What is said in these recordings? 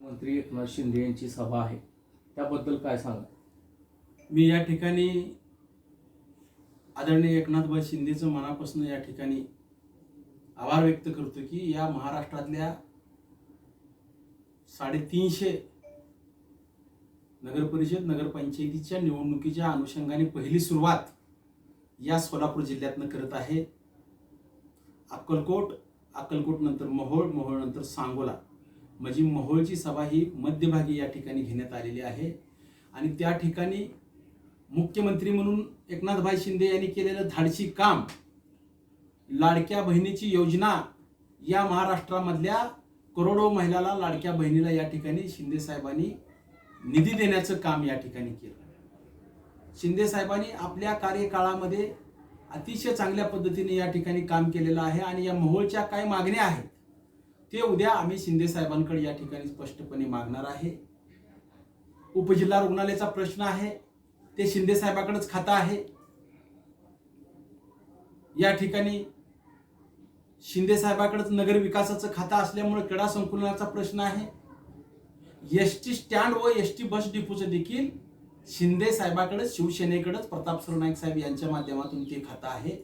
मंत्री एकनाथ शिंदे यांची सभा आहे. त्याबद्दल काय सांगा मी या ठिकाणी आदरणीय एकनाथभाई शिंदेचं मनापासून या ठिकाणी आभार व्यक्त करतो की या महाराष्ट्रातल्या साडेतीनशे नगरपरिषद नगरपंचायतीच्या निवडणुकीच्या अनुषंगाने पहिली सुरुवात या सोलापूर जिल्ह्यातनं करत आहे. अक्कलकोट अक्कलकोट नंतर मोहोळ मोहोळ नंतर सांगोला. म्हणजे महोळची सभा ही मध्यभागी या ठिकाणी घेण्यात आलेली आहे. आणि त्या ठिकाणी मुख्यमंत्री म्हणून एकनाथभाई शिंदे यांनी केलेलं धाडशी काम लाडक्या बहिणीची योजना या महाराष्ट्रामधल्या करोडो महिलाला लाडक्या बहिणीला या ठिकाणी शिंदे साहेबांनी निधी देण्याचं काम या ठिकाणी केलं. शिंदे साहेबांनी आपल्या कार्यकाळामध्ये अतिशय चांगल्या पद्धतीने या ठिकाणी काम केलेलं आहे आणि या मोहोळच्या काय मागण्या आहेत. ते उद्या आम्ही शिंदे साहेबांकडे या ठिकाणी स्पष्टपणे मागणार आहे. उपजिल्हा रुग्णालयाचा प्रश्न आहे. ते शिंदे साहेबाकडेच खातं आहे. या ठिकाणी शिंदे साहेबाकडेच नगर विकासाचं खातं असल्यामुळे क्रीडा संकुलनाचा प्रश्न आहे. एस टी स्टँड व एस टी बस डिपोचं देखील शिंदे साहेबाकडेच शिवसेनेकडेच प्रताप सरनाईक साहेब यांच्या माध्यमातून ते खातं आहे.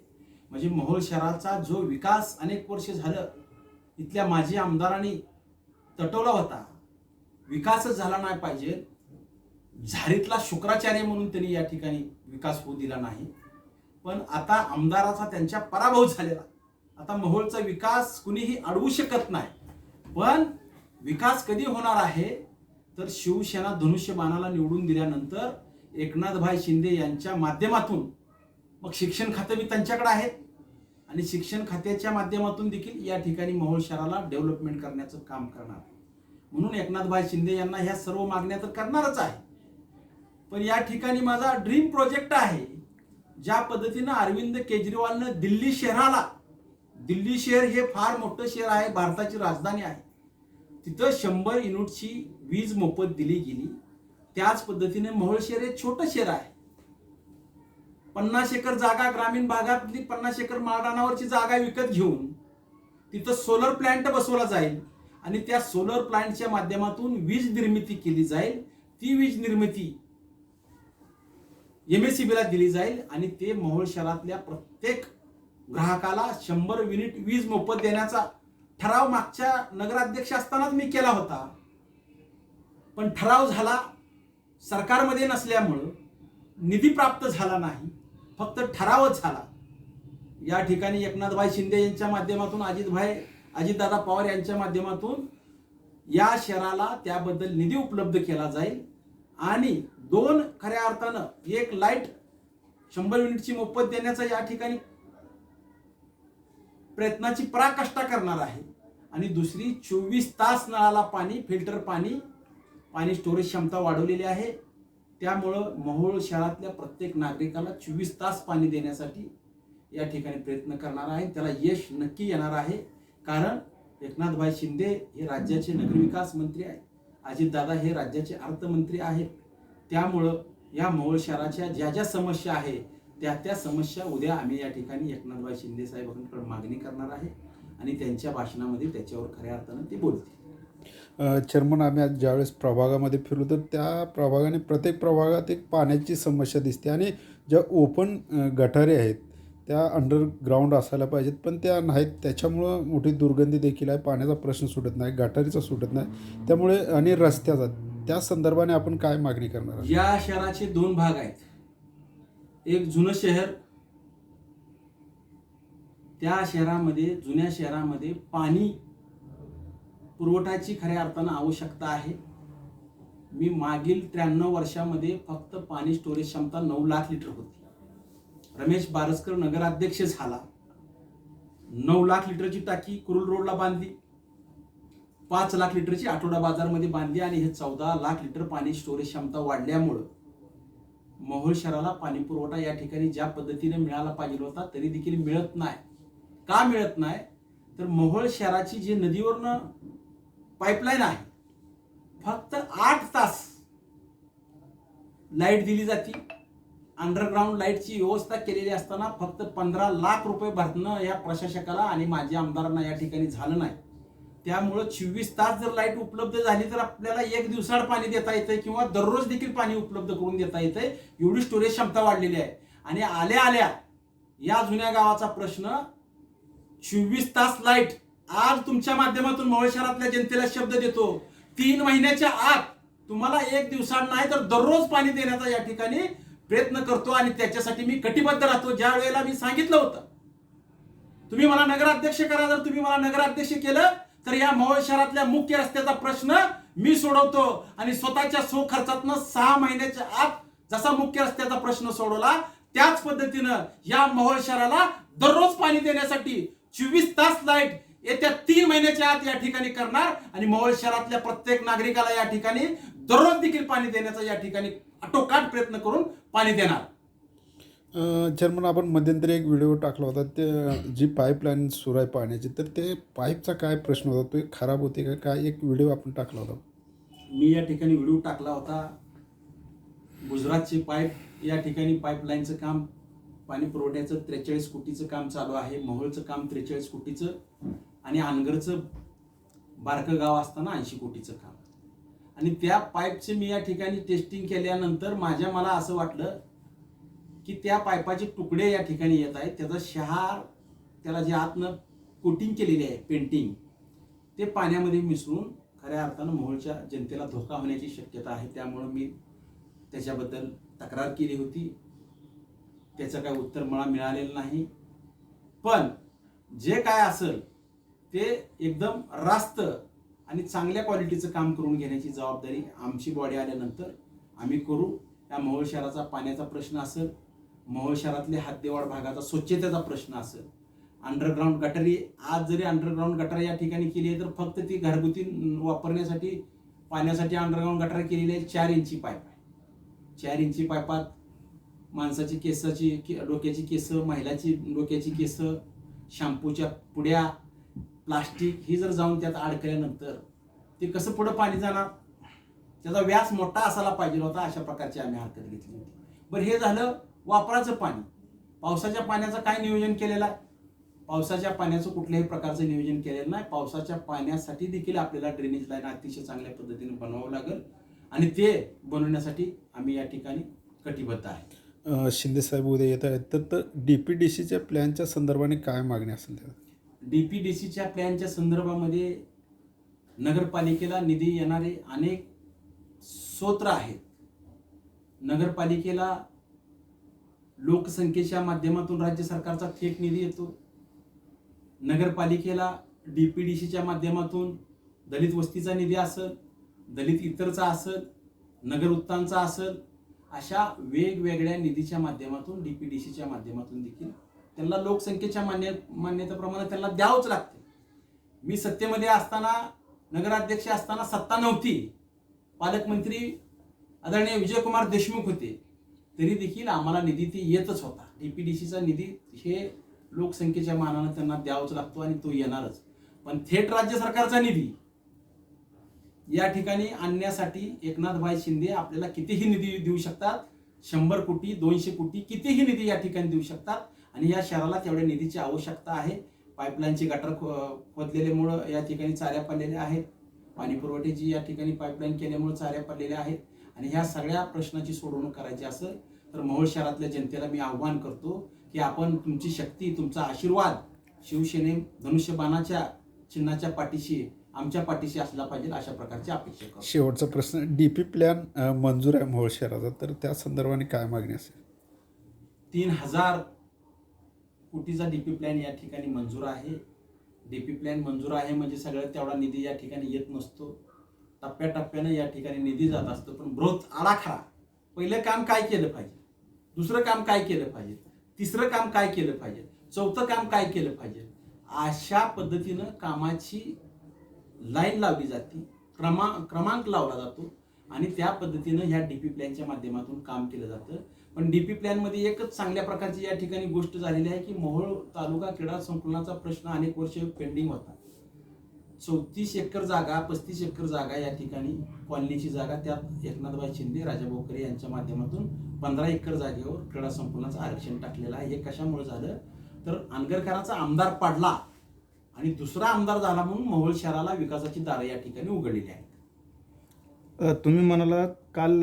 म्हणजे मोहोळ शहराचा जो विकास अनेक वर्ष झालं इथल्या माजी आमदारांनी तटवला होता. विकासच झाला नाही पाहिजे. झारीतला शुक्राचार्य म्हणून त्यांनी या ठिकाणी विकास होऊ दिला नाही. पण आता आमदाराचा त्यांच्या पराभव झालेला. आता महोळचा विकास कुणीही अडवू शकत नाही. पण विकास कधी होणार आहे? तर शिवसेना धनुष्यबाणाला निवडून दिल्यानंतर एकनाथभाई शिंदे यांच्या माध्यमातून. मग शिक्षण खातं बी त्यांच्याकडे आहेत. आणि शिक्षण खात्याच्या माध्यमातून देखील या ठिकाणी मोहोळ शहराला डेव्हलपमेंट करण्याचं काम करणार म्हणून एकनाथभाई शिंदे यांना ह्या सर्व मागण्या तर करणारच आहे. पण या ठिकाणी माझा ड्रीम प्रोजेक्ट आहे ज्या पद्धतीनं अरविंद केजरीवालनं दिल्ली शहराला दिल्ली शहर हे फार मोठं शहर आहे भारताची राजधानी आहे. तिथं शंभर युनिटची वीज मोफत दिली गेली. त्याच पद्धतीने मोहोळ शहर हे छोटं शहर आहे. पन्नास एकर जागा ग्रामीण भागातली पन्नास एकर माळरानावरची जागा विकत घेऊन तिथं सोलर प्लांट बसवला जाईल. आणि त्या सोलर प्लांटच्या माध्यमातून वीज निर्मिती केली जाईल. ती वीज निर्मिती एम एस दिली जाईल. आणि ते मोहोळ शहरातल्या प्रत्येक ग्राहकाला शंभर युनिट वीज मोफत देण्याचा ठराव मागच्या नगराध्यक्ष असतानाच मी केला होता. पण ठराव झाला सरकारमध्ये नसल्यामुळं निधी प्राप्त झाला नाही. फक्त ठरावच झाला. या ठिकाणी एकनाथभाई शिंदे यांच्या माध्यमातून अजितभाई अजितदादा पवार यांच्या माध्यमातून या शहराला त्याबद्दल निधी उपलब्ध केला जाईल. आणि दोन खऱ्या अर्थानं एक लाइट शंभर युनिटची मोफत देण्याचा या ठिकाणी प्रयत्नाची पराकाष्ठा करणार आहे. आणि दुसरी चोवीस तास नळाला पाणी फिल्टर पाणी पाणी स्टोरेज क्षमता वाढवलेली आहे. त्यामुळं मोहोळ शहरातल्या प्रत्येक नागरिकाला चोवीस तास पाणी देण्यासाठी या ठिकाणी प्रयत्न करणार आहे. त्याला यश नक्की येणार आहे. कारण एकनाथभाई शिंदे हे राज्याचे नगरविकास मंत्री आहेत. अजितदादा हे राज्याचे अर्थमंत्री आहेत. त्यामुळं या मोहोळ शहराच्या ज्या ज्या समस्या आहे त्या त्या समस्या उद्या आम्ही या ठिकाणी एकनाथभाई शिंदे साहेबांकडे मागणी करणार आहे आणि त्यांच्या भाषणामध्ये त्याच्यावर खऱ्या अर्थानं ते बोलतील. चेअरमन आम्ही आज ज्यावेळेस प्रभागामध्ये फिरलो तर त्या प्रभागाने प्रत्येक प्रभागात एक पाण्याची समस्या दिसते आणि ज्या ओपन गटारे आहेत त्या अंडरग्राऊंड असायला पाहिजेत पण त्या नाहीत. त्याच्यामुळं मोठी दुर्गंधी देखील आहे. पाण्याचा प्रश्न सुटत नाही गटारीचा सुटत नाही. त्यामुळे आणि रस्त्याचा त्या संदर्भाने आपण काय मागणी करणार या शहराचे दोन भाग आहेत. एक जुनं शहर त्या शहरामध्ये जुन्या शहरामध्ये पाणी पुरवठ्याची खऱ्या अर्थानं आवश्यकता आहे. मी मागील त्र्याण्णव वर्षामध्ये फक्त पाणी स्टोरेज क्षमता नऊ लाख लिटर होती. रमेश बारसकर नगराध्यक्ष झाला. नऊ लाख लिटरची टाकी कुरुल रोडला बांधली. पाच लाख लिटरची आठवडा बाजारमध्ये बांधली आणि हे चौदा लाख लिटर पाणी स्टोरेज क्षमता वाढल्यामुळं मोहोळ शहराला पाणी पुरवठा या ठिकाणी ज्या पद्धतीने मिळाला पाहिजे होता तरी देखील मिळत नाही. का मिळत नाही? तर मोहोळ शहराची जी नदीवरनं पाईपलाईन आहे. फक्त आठ तास लाइट दिली जाते. अंडरग्राऊंड लाईटची व्यवस्था केलेली असताना फक्त पंधरा लाख रुपये भरणं या प्रशासकाला आणि माझ्या आमदारांना या ठिकाणी झालं नाही. त्यामुळं चोवीस तास जर लाइट उपलब्ध झाली तर आपल्याला एक दिवसाआड पाणी देता येतंय किंवा दररोज देखील पाणी उपलब्ध करून देता येतंय. एवढी स्टोरेज क्षमता वाढलेली आहे. आणि आल्या आल्या या जुन्या गावाचा प्रश्न चोवीस तास लाइट आज तुमच्या माध्यमातून मोहोळ शहरातल्या जनतेला शब्द देतो. तीन महिन्याच्या आत तुम्हाला एक दिवसात नाही तर दररोज पाणी देण्याचा या ठिकाणी प्रयत्न करतो आणि त्याच्यासाठी मी कटिबद्ध राहतो. ज्या वेळेला मी सांगितलं होतं. तुम्ही मला नगराध्यक्ष करा. जर तुम्ही मला नगराध्यक्ष केलं तर या मोहोळ शहरातल्या मुख्य रस्त्याचा प्रश्न मी सोडवतो. आणि स्वतःच्या सो खर्चातनं सहा महिन्याच्या आत जसा मुख्य रस्त्याचा प्रश्न सोडवला त्याच पद्धतीनं या मोहोळ शहराला दररोज पाणी देण्यासाठी चोवीस तास लाइट येत्या तीन महिन्याच्या आत या ठिकाणी करणार आणि मोहोळ शहरातल्या प्रत्येक नागरिकाला या ठिकाणी दररोज देखील पाणी देण्याचा या ठिकाणी आटोकाट प्रयत्न करून पाणी देणार. चेअरमन आपण मध्यंतरी एक व्हिडिओ टाकला होता ते जी पाईपलाईन सुरू आहे पाण्याची तर ते पाईपचा काय प्रश्न होता तो खराब होते का काय एक व्हिडिओ आपण टाकला होता? मी या ठिकाणी व्हिडिओ टाकला होता गुजरातची पाईप या ठिकाणी पाईपलाईनचं काम पाणी पुरवठ्याचं त्रेचाळीस कोटीचं काम चालू आहे मोहोळचं काम त्रेचाळीस कोटीचं. आणि अनगरचं बारकं गाव असताना ऐंशी कोटीचं काम. आणि त्या पाईपचे मी या ठिकाणी टेस्टिंग केल्यानंतर माझ्या मला असं वाटलं की त्या पाईपाचे तुकडे या ठिकाणी येत आहेत. त्याचा शहार त्याला जे आतनं कोटिंग केलेली आहे पेंटिंग ते पाण्यामध्ये मिसळून खऱ्या अर्थानं मोहोळच्या जनतेला धोका होण्याची शक्यता आहे. त्यामुळं मी त्याच्याबद्दल तक्रार केली होती. त्याचं काय उत्तर मला मिळालेलं नाही. पण जे काय असेल ते एकदम रास्त आणि चांगल्या क्वालिटीचं काम करून घेण्याची जबाबदारी आमची बॉडी आल्यानंतर आम्ही करू. त्या मोहोळ शहराचा पाण्याचा प्रश्न असेल मोहोळ शहरातले हद्देवाड भागाचा स्वच्छतेचा प्रश्न असेल अंडरग्राऊंड गटारी आज जरी अंडरग्राऊंड गटार या ठिकाणी केली आहे तर फक्त ती घरगुती वापरण्यासाठी पाण्यासाठी अंडरग्राऊंड गटार केलेली आहे चार इंची पाईप आहे. चार इंची पाईपात माणसाची केसाची के- डोक्याची केसं महिलाची डोक्याची केसं शॅम्पूच्या पुड्या प्लास्टिक ही जर जाऊन त्यात अडकल्यानंतर ते कसं पुढं पाणी जाणार? त्याचा व्यास मोठा असायला पाहिजे होता अशा प्रकारची आम्ही हरकत घेतली होती. बरं हे झालं वापराचं पाणी. पावसाच्या पाण्याचं काय नियोजन केलेलं आहे? पावसाच्या पाण्याचं कुठल्याही प्रकारचं नियोजन केलेलं नाही. पावसाच्या पाण्यासाठी देखील आपल्याला ड्रेनेज लाईन अतिशय चांगल्या पद्धतीने बनवावं लागेल. आणि ते बनवण्यासाठी आम्ही या ठिकाणी कटिबद्ध आहे. शिंदे साहेब उद्या येत आहेत. तर तर डी पी डी सीच्या प्लॅनच्या संदर्भाने काय मागणी असेल डी पी डी सीच्या प्लॅनच्या संदर्भामध्ये नगरपालिकेला निधी येणारे अनेक स्रोत आहेत. नगरपालिकेला लोकसंख्येच्या माध्यमातून राज्य सरकारचा थेट निधी येतो. नगरपालिकेला डी पी डी सीच्या माध्यमातून दलित वस्तीचा निधी असेल दलित इतरचा असेल नगर उत्तांचा असेल अशा वेगवेगळ्या निधीच्या माध्यमातून डी पी डी सीच्या माध्यमातून देखील त्यांना लोकसंख्येच्या मान्य मान्यतेप्रमाणे त्यांना द्यावंच लागते. मी सत्तेमध्ये असताना नगराध्यक्ष असताना सत्ता नव्हती. पालकमंत्री आदरणीय विजयकुमार देशमुख होते. तरी देखील आम्हाला निधी ती येतच होता. डीपीडीसीचा निधी हे लोकसंख्येच्या मानानं त्यांना द्यावाच लागतो आणि तो येणारच. पण थेट राज्य सरकारचा निधी या ठिकाणी आणण्यासाठी एकनाथभाई शिंदे आपल्याला कितीही निधी देऊ शकतात? शंभर कोटी दोनशे कोटी कितीही निधी या ठिकाणी देऊ शकतात? आणि या शहराला तेवढ्या निधीची आवश्यकता आहे. पाईपलाईनची गटर खोदलेल्यामुळं या ठिकाणी चाऱ्या पडलेल्या आहेत. पाणी पुरवठ्याची या ठिकाणी पाईपलाईन केल्यामुळे चाऱ्या पडलेल्या आहेत. आणि ह्या सगळ्या प्रश्नाची सोडवणूक करायची असेल तर मोहोळ शहरातल्या जनतेला मी आव्हान करतो की आपण तुमची शक्ती तुमचा आशीर्वाद शिवसेने धनुष्यबाणाच्या चिन्हाच्या पाठीशी आमच्या पाठीशी असला पाहिजे अशा प्रकारची अपेक्षा करतो. शेवटचा प्रश्न डी पी प्लॅन मंजूर आहे मोहोळ शहराचा तर त्या संदर्भाने काय मागणी असेल? तीन हजार कोटीचा डीपी प्लॅन या ठिकाणी मंजूर आहे. डी पी प्लॅन मंजूर आहे म्हणजे सगळ्यात तेवढा निधी या ठिकाणी येत नसतो. टप्प्याटप्प्यानं या ठिकाणी निधी जात असतो पण ब्रोथ आराखडा. पहिलं काम काय केलं पाहिजे? दुसरं काम काय केलं पाहिजे? तिसरं काम काय केलं पाहिजे? चौथं काम काय केलं पाहिजे? अशा पद्धतीनं कामाची लाईन लावली जाते क्रमा क्रमांक लावला जातो आणि त्या पद्धतीनं ह्या डी पी प्लॅनच्या माध्यमातून काम केलं जातं. पण डीपी प्लॅनमध्ये एकच चांगल्या प्रकारची या ठिकाणी गोष्ट झालेली आहे की मोहोळ तालुका क्रीडा संकुलनाचा प्रश्न अनेक वर्ष पेंडिंग होता. चौतीस एकर जागा पस्तीस एकर जागा या ठिकाणी कॉलनीची जागा त्यात एकनाथबाई शिंदे राजा बोकरे यांच्या माध्यमातून पंधरा एकर जागेवर क्रीडा संकुलनाचं आरक्षण टाकलेलं आहे. हे कशामुळे झालं? तर अनगरकरांचा आमदार पडला आणि दुसरा आमदार झाला म्हणून मोहोळ शहराला विकासाची दारं या ठिकाणी उघडलेली आहेत. तुम्ही म्हणाला काल